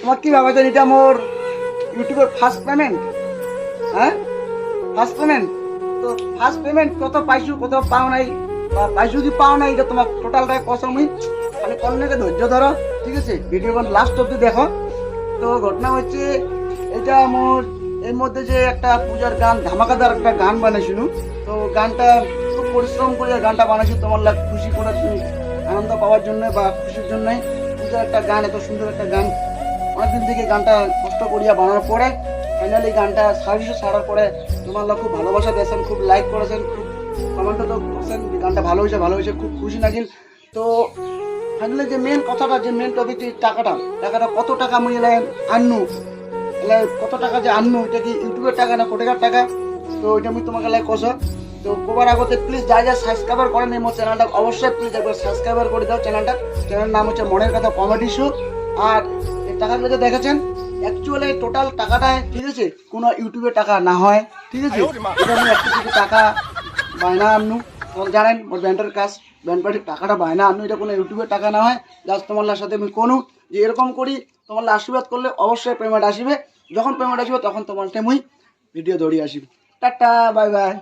তোমার কি ভাবে এটা মোর ইউটিউবের ফার্স্ট পেমেন্ট হ্যাঁ? ফার্স্ট পেমেন্ট তো ফার্স্ট পেমেন্ট কত পাইছো কত পাও নাই বা পাইছো কি পাও নাই এটা তোমার টোটালটা কত মুই খালি কলনেকে ধৈর্য ধরো ঠিক আছে? ভিডিওখন লাস্ট অব্দি দেখো। তো ঘটনা হচ্ছে এটা মোর এর মধ্যে যে একটা পূজার গান ধামাকাদার একটা গান বানাইছিল তো গানটা খুব পরিশ্রম করে গানটা বানাইছি তোমার লাগ খুশি করার জন্য, আনন্দ পাওয়ার জন্য বা খুশির জন্যই। পূজার একটা গান এত সুন্দর একটা গান অনেকদিন থেকে গানটা কষ্ট করিয়া বানানোর পরে ফাইনালি গানটা সার্ভিসও ছাড়ার পরে তোমার লোক খুব ভালোবাসা দিয়েছেন, খুব লাইক করেছেন, খুব কমেন্টও তো করছেন গানটা ভালো হয়েছে ভালো হয়েছে, খুব খুশি লাগিল তো ফাইনালি যে মেন কথাটা, যে মেন টপিক টাকাটা টাকাটা কত টাকা মুই এলাই আননু? এলাই কত টাকা যে আননু, এটা কি ইউটিউবের টাকা না কোটেকার টাকা? তো এটা আমি তোমাকে লাই কছ তো কোবার আগতে প্লিজ যা যা সাবস্ক্রাইবার করেন এই মোর চ্যানেলটা অবশ্যই প্লিজ একবার সাবস্ক্রাইবার করে দাও চ্যানেলটা চ্যানেলের নাম হচ্ছে মনের কথা কমেডি শো আর এই টাকাগুলো যে দেখেছেন? অ্যাকচুয়ালি টোটাল টাকাটা ঠিক আছে? কোনো ইউটিউবে টাকা না হয়, ঠিক আছে? আমি কিছু টাকা বায়না আনু জানেন মোর ব্যান্ডের কাজ, ব্যান্ড পার্টির টাকাটা বায়না আনু এটা কোনো ইউটিউবে টাকা না হয়। জাস্ট তোমার সাথে আমি কোনো যে এরকম করি, তোমার আশীর্বাদ করলে অবশ্যই পেমেন্ট আসবে। যখন পেমেন্ট আসবে, তখন তোমার মুই ভিডিও দৌড়িয়ে আসবে। Tata bye bye